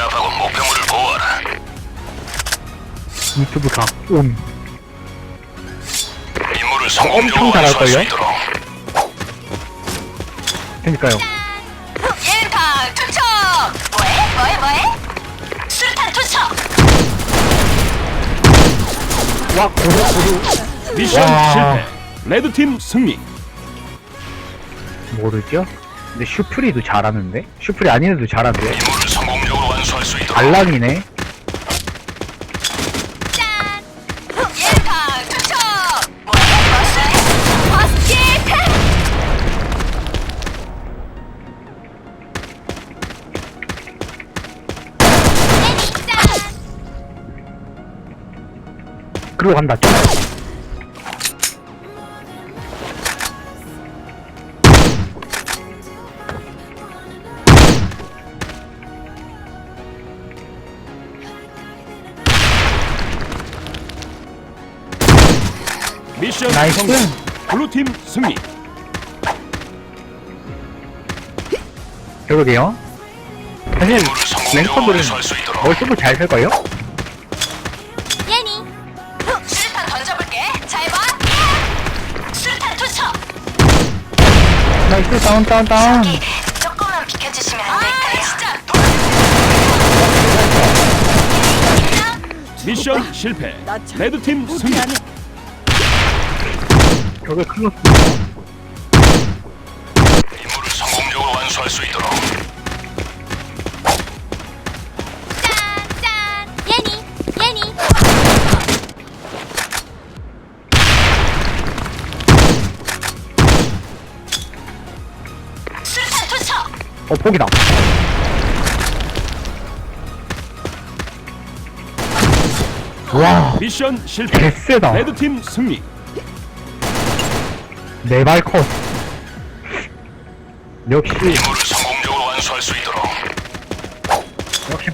제압하고 목표물을 보호하라. 유튜브 각 음 임무를 성공적으로 엄청 완수할 수 잘할걸요? 있도록. 그니까요 일타 투척 뭐해 뭐해 뭐해 술탄 투척 와 고루 고루 미션 와. 실패. 레드팀 승리. 모르죠? 근데 슈프리도 잘하는데? 슈프리 아닌 애도 잘하는데? 임무를 짠 투척 짠 그리고 간다 좀 미션 나이스. 성공. 블루팀 승리. 그러게요 사실 랭커들은. 월급을 잘? 예니 던져볼게 잘봐 투척 나이스 다운 다운 다운 저기 조금만 비켜주시면 안 될까요? 진짜 미션 실패. 레드팀 승리. 저게 클로스 임무를 성공적으로 완수할 수 있도록. 짠짠 예니 예니 술탄 투척 어 포기다 와 미션 실패. 개쎄다 레드팀 승리. 네발 컷 역시 임무를 성공적으로 완수할 수 있도록. 역시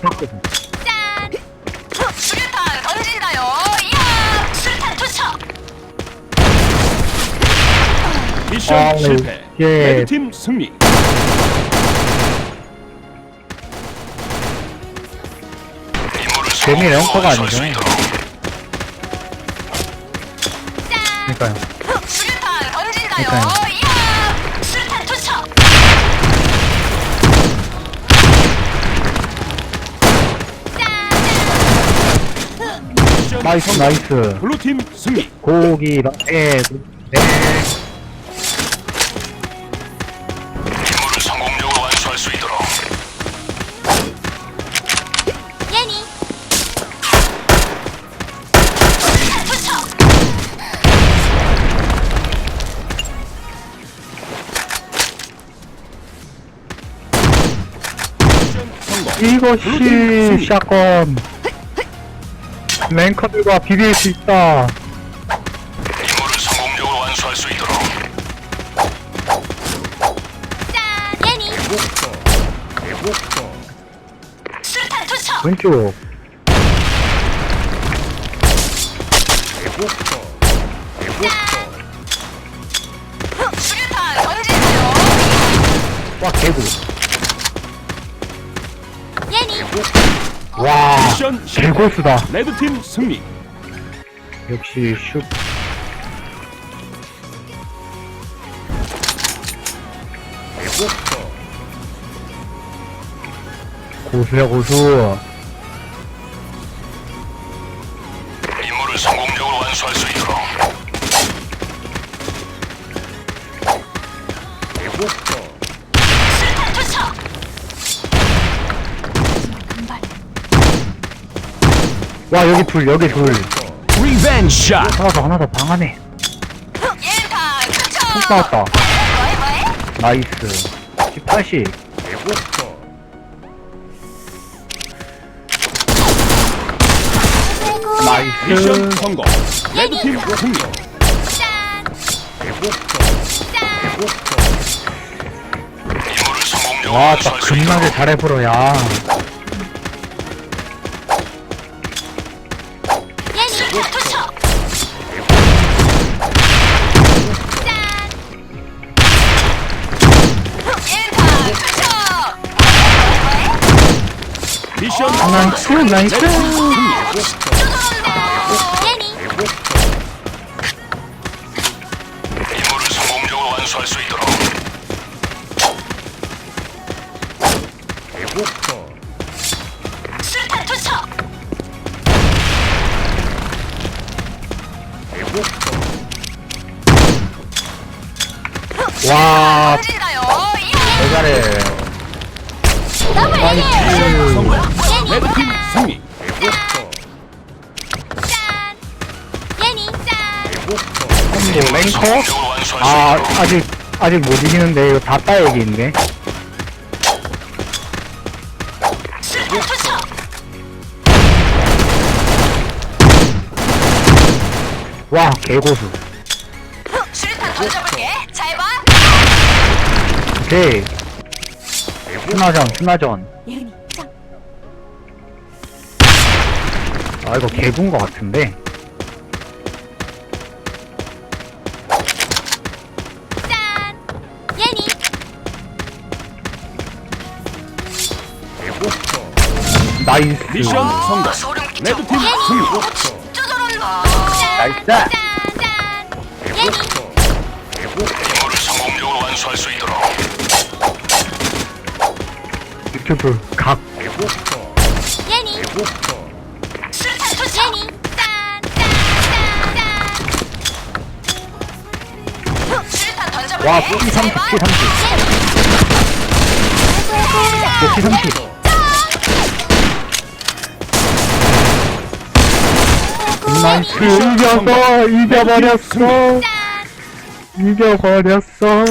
던진다요 이야 술탄 투척 미션 아우, 실패. 예. 레드팀 승리. 임무를 재미 성공적으로 랭커가 완수할 수 아니죠. 있도록. 그러니까요 그러니까요. 이야 술탄 투척 나이스. 나이스 블루팀 승리. 고기 네, 네. 이것이 샷건 랭커들과 비빌 수 있다. 임무를 성공적으로 완수할 수 있도록. 짠 예니 술탄 투척. 왼쪽. 와 개구 와 미션 실패. 개고수다 레드팀 승리. 역시 슈 고수야 고수 임무를 성공적으로 완수할 수 있도록. 술탄 와 여기 둘 여기 둘 리벤지 샷. 하나 더 하나 더 방 안에 톡 나왔다 나이스 18씩 나이스 미션 성공. 레드팀 승리. 있도록. 겁나게 잘해보러 야 투척 짠 투척 미션 나이스 나이스 예니 임무를 성공적으로 완수할 수 있도록 와 찔러요 대가래 더블 성공. 예니 레드팀 승리. 짠 예니 짠 콤보 랭커 아 아직 아직 못 이기는데 이거 다 수류탄 투척 와 개고수 수류탄 던져볼게 오케이 예니 짠아 이거 거 같은데 짠 예니 나이스 미션 성공. 레드팀 승리. 쩌저런다 나이스. 짠짠 예니 성공적으로 완수할 수 있도록 유튜브 각 예니 수류탄 투척 예니 짠짠짠짠 수류탄 던져볼게 와, P30, 잘 봐. P30. 예니. 너 P30 나이스 이겼어 이겨버렸어 짠 이겨버렸어